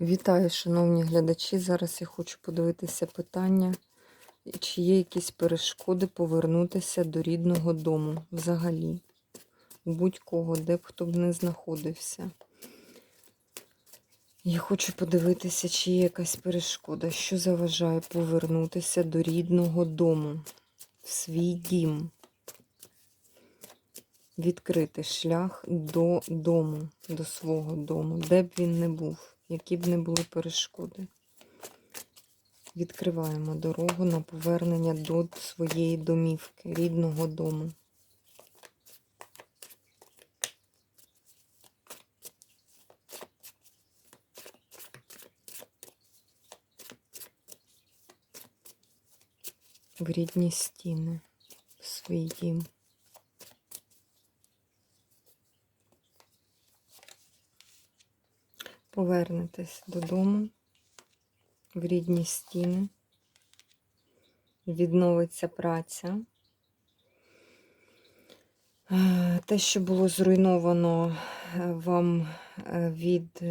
Вітаю, шановні глядачі. Зараз я хочу подивитися питання, чи є якісь перешкоди повернутися до рідного дому взагалі. Будь-кого, де б хто б не знаходився. Я хочу подивитися, чи є якась перешкода, що заважає повернутися до рідного дому, в свій дім. Відкрити шлях до дому, до свого дому, де б він не був які б не були перешкоди. Відкриваємо дорогу на повернення до своєї домівки, рідного дому. В рідні стіни, в свій дім. Повернетесь додому в рідні стіни, відновиться праця. Е, те, що було зруйновано, е, вам е, від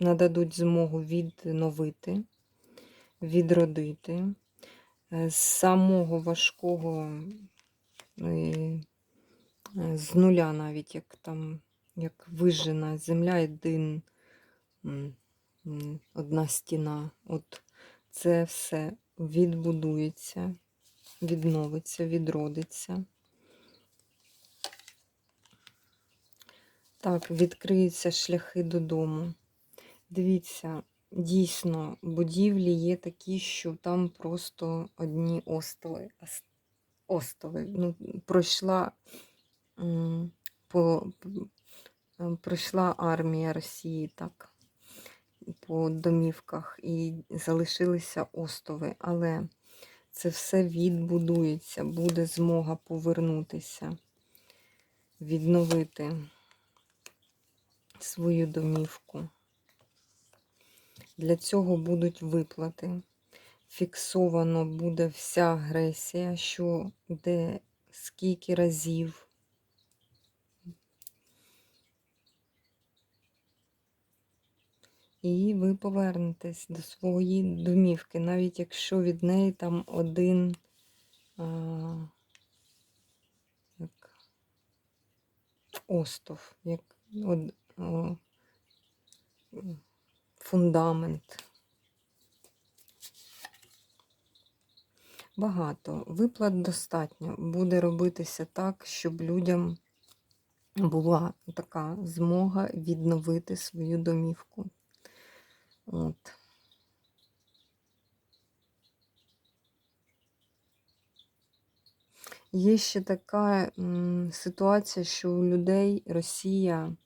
нададуть змогу відновити, відродити. З самого важкого, з нуля навіть як там як вижена земля, один, одна стіна. От це все відбудується, відновиться, відродиться. Так, відкриються шляхи додому. Дивіться, дійсно, будівлі є такі, що там просто одні остоли. Остоли. Ну, пройшла по пройшла армія Росії так, по домівках і залишилися остови. Але це все відбудується, буде змога повернутися, відновити свою домівку. Для цього будуть виплати. Фіксовано буде вся агресія, що де скільки разів. І ви повернетесь до своєї домівки, навіть якщо від неї там один а, як, остов, як од, о, фундамент. Багато. Виплат достатньо. Буде робитися так, щоб людям була така змога відновити свою домівку. От. Є ще така ситуація, що у людей Росія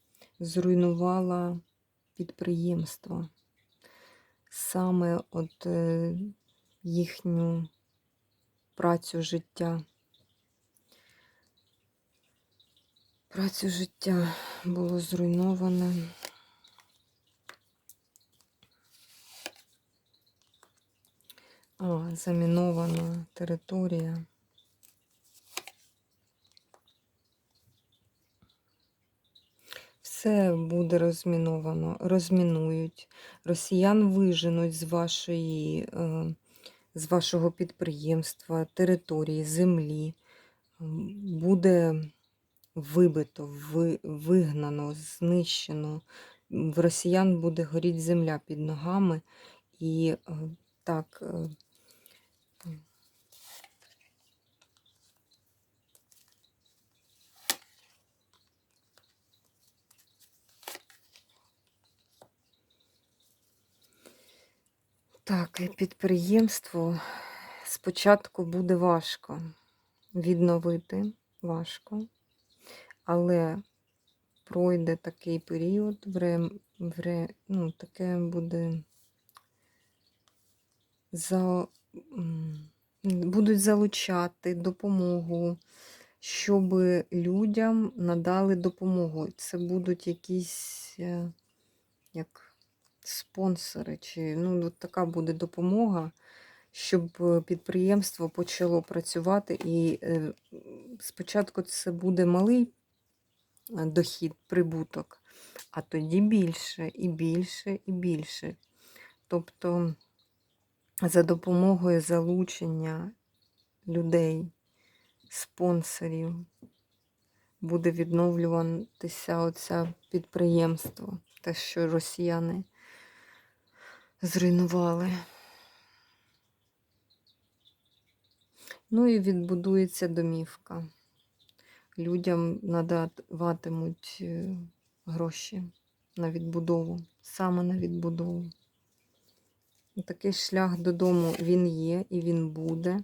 зруйнувала підприємства, саме от е, їхню працю життя. Працю життя було зруйноване. А, замінована територія. Все буде розміновано, розмінують. Росіян виженуть з вашої, е, з вашого підприємства, території, землі. Буде вибито, вигнано, знищено. В росіян буде горіти земля під ногами. І е, так, Так, підприємство спочатку буде важко відновити важко, але пройде такий період, вре, вре, ну, таке буде за, будуть залучати допомогу, щоб людям надали допомогу. Це будуть якісь е, як спонсори, чи ну, от така буде допомога, щоб е, підприємство почало працювати. І е, спочатку це буде малий е, дохід, прибуток, а тоді більше і більше і більше. Тобто за допомогою залучення людей, спонсорів буде відновлюватися оце підприємство, те, що росіяни зруйнували. Ну і відбудується домівка. Людям надаватимуть е, гроші на відбудову, саме на відбудову. Такий шлях додому він є і він буде.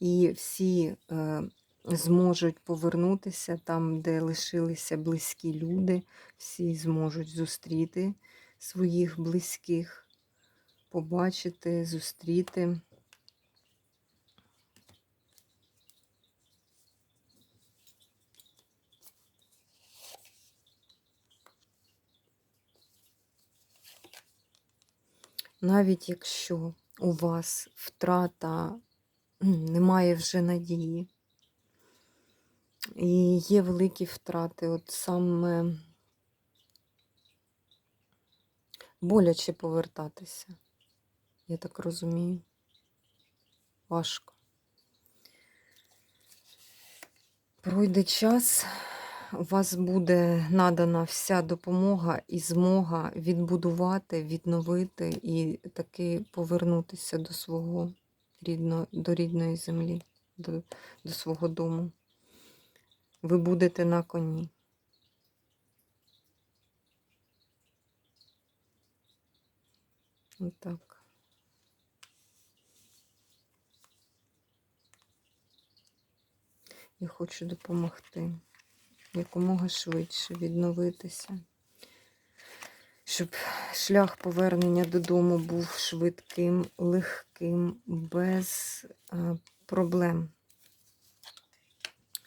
І всі е, зможуть повернутися там, де лишилися близькі люди, всі зможуть зустріти своїх близьких, побачити, зустріти. Навіть якщо у вас втрата немає вже надії, і є великі втрати, от саме боляче повертатися, я так розумію. Важко. Пройде час, у вас буде надана вся допомога і змога відбудувати, відновити і таки повернутися до свого рідного, до рідної землі, до, до свого дому. Ви будете на коні. Отак. Я хочу допомогти якомога швидше відновитися, щоб шлях повернення додому був швидким, легким, без проблем,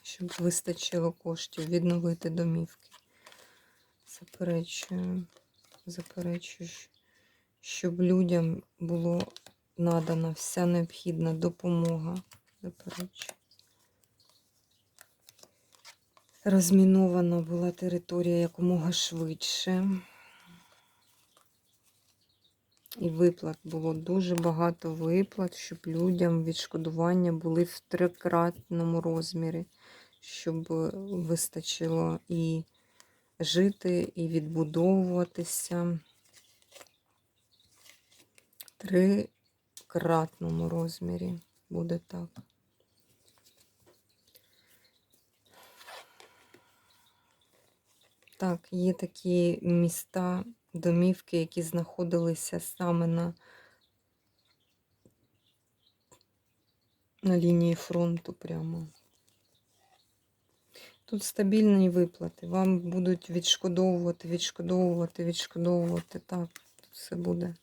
щоб вистачило коштів відновити домівки. Заперечую, заперечую, щоб людям було надана вся необхідна допомога. Заперечую. Розмінована була територія якомога швидше. І виплат було дуже багато виплат, щоб людям відшкодування були в трикратному розмірі, щоб вистачило і жити, і відбудовуватися. В трикратному розмірі буде так. Так, є такі міста, домівки, які знаходилися саме на, на лінії фронту прямо. Тут стабільні виплати. Вам будуть відшкодовувати, відшкодовувати, відшкодовувати. Так, тут все буде.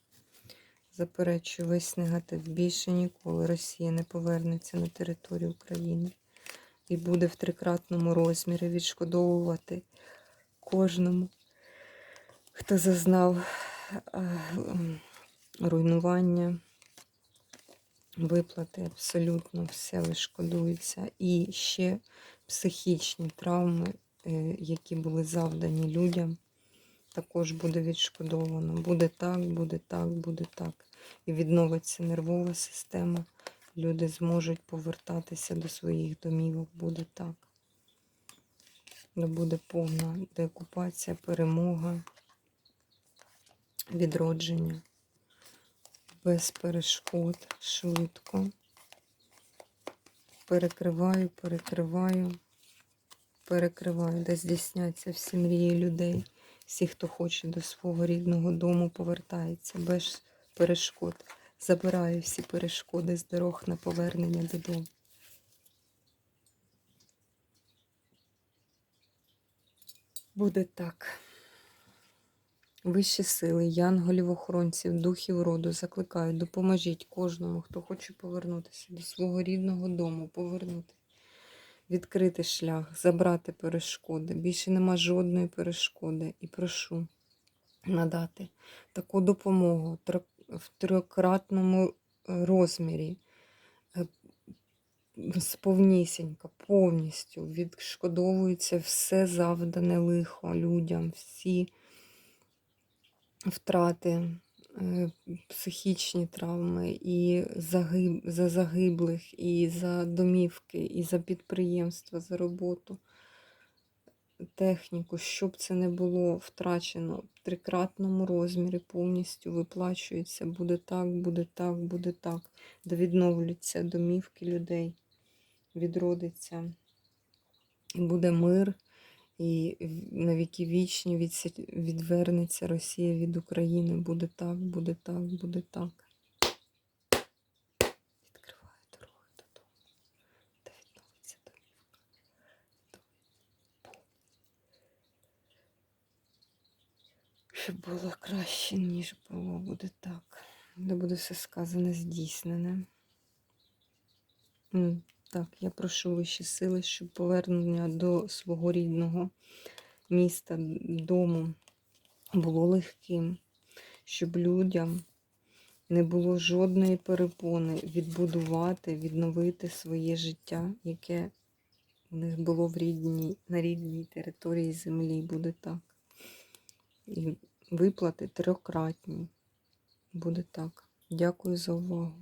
Заперечую весь негатив. Більше ніколи Росія не повернеться на територію України і буде в трикратному розмірі відшкодовувати кожному, хто зазнав руйнування, виплати, абсолютно все вишкодується. І ще психічні травми, е, які були завдані людям, також буде відшкодовано. Буде так, буде так, буде так. І відновиться нервова система. Люди зможуть повертатися до своїх домівок. Буде так де буде повна деокупація, перемога, відродження, без перешкод, швидко. Перекриваю, перекриваю, перекриваю, де здійсняться всі мрії людей. Всі, хто хоче до свого рідного дому, повертається без перешкод. Забираю всі перешкоди з дорог на повернення додому. Буде так. Вищі сили, янголів, охоронців, духів роду закликають, допоможіть кожному, хто хоче повернутися до свого рідного дому, повернути, відкрити шлях, забрати перешкоди. Більше нема жодної перешкоди. І прошу надати таку допомогу в трикратному е, розмірі сповнісінько, повністю відшкодовується все завдане лихо людям, всі втрати, е, психічні травми, і загиб, за загиблих, і за домівки, і за підприємства, за роботу, техніку, щоб це не було втрачено в трикратному розмірі, повністю виплачується. Буде так, буде так, буде так. Де відновлюються домівки людей, відродиться. І буде мир, і на віки вічні відвернеться Росія від України. Буде так, буде так, буде так. Відкриваю дороги додому, де відновиться домівка. Щоб було краще, ніж було, буде так. Де буде все сказане, здійснене. Так, я прошу вищі сили, щоб повернення до свого рідного міста, дому було легким, щоб людям не було жодної перепони відбудувати, відновити своє життя, яке в них було в рідній, на рідній території землі. Буде так. І виплати трьохкратні. Буде так. Дякую за увагу.